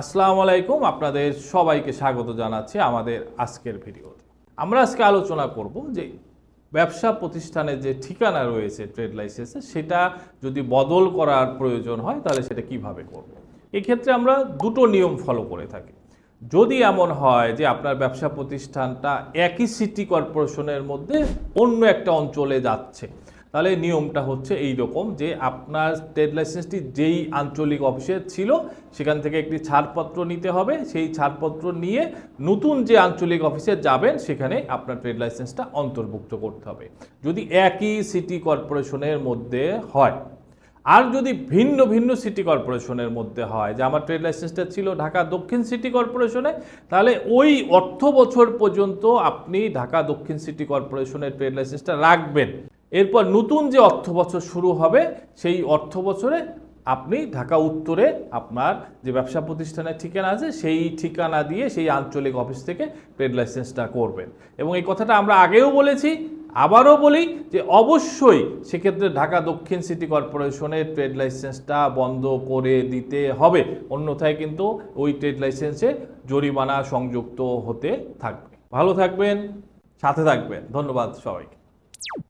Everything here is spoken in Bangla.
আসসালামু আলাইকুম, আপনাদের সবাইকে স্বাগত জানাচ্ছি আমাদের আজকের ভিডিওতে। আমরা আজকে আলোচনা করব যে ব্যবসা প্রতিষ্ঠানের যে ঠিকানা রয়েছে ট্রেড লাইসেন্সে, সেটা যদি বদল করার প্রয়োজন হয়, তাহলে সেটা কীভাবে করব? এক্ষেত্রে আমরা দুটো নিয়ম ফলো করে থাকি। যদি এমন হয় যে আপনার ব্যবসা প্রতিষ্ঠানটা একই সিটি কর্পোরেশনের মধ্যে অন্য একটা অঞ্চলে যাচ্ছে তাহলে নিয়মটা হচ্ছে এই রকম যে আপনার ট্রেড লাইসেন্সটি যেই আঞ্চলিক অফিসে ছিল, সেখান থেকে একটি ছাড়পত্র নিতে হবে। সেই ছাড়পত্র নিয়ে নতুন যে আঞ্চলিক অফিসে যাবেন, সেখানে আপনার ট্রেড লাইসেন্সটা অন্তর্ভুক্ত করতে হবে। যদি একই সিটি কর্পোরেশনের মধ্যে হয়, আর যদি ভিন্ন ভিন্ন সিটি কর্পোরেশনের মধ্যে হয়, যে আমার ট্রেড লাইসেন্সটা ছিল ঢাকা দক্ষিণ সিটি কর্পোরেশনে তাহলে ওই অর্থ বছর পর্যন্ত আপনি ঢাকা দক্ষিণ সিটি কর্পোরেশনের ট্রেড লাইসেন্সটা রাখবেন। এরপর নতুন যে অর্থ বছর শুরু হবে, সেই অর্থ বছরে আপনি ঢাকা উত্তরে আপনার যে ব্যবসা প্রতিষ্ঠানের ঠিকানা আছে, সেই ঠিকানা দিয়ে সেই আঞ্চলিক অফিস থেকে ট্রেড লাইসেন্সটা করবেন। এবং এই কথাটা আমরা আগেও বলেছি, আবারও বলি যে অবশ্যই সেক্ষেত্রে ঢাকা দক্ষিণ সিটি কর্পোরেশনের ট্রেড লাইসেন্সটা বন্ধ করে দিতে হবে। অন্যথায় কিন্তু ওই ট্রেড লাইসেন্সে জরিমানা সংযুক্ত হতে থাকবে। ভালো থাকবেন, সাথে থাকবেন। ধন্যবাদ সবাইকে।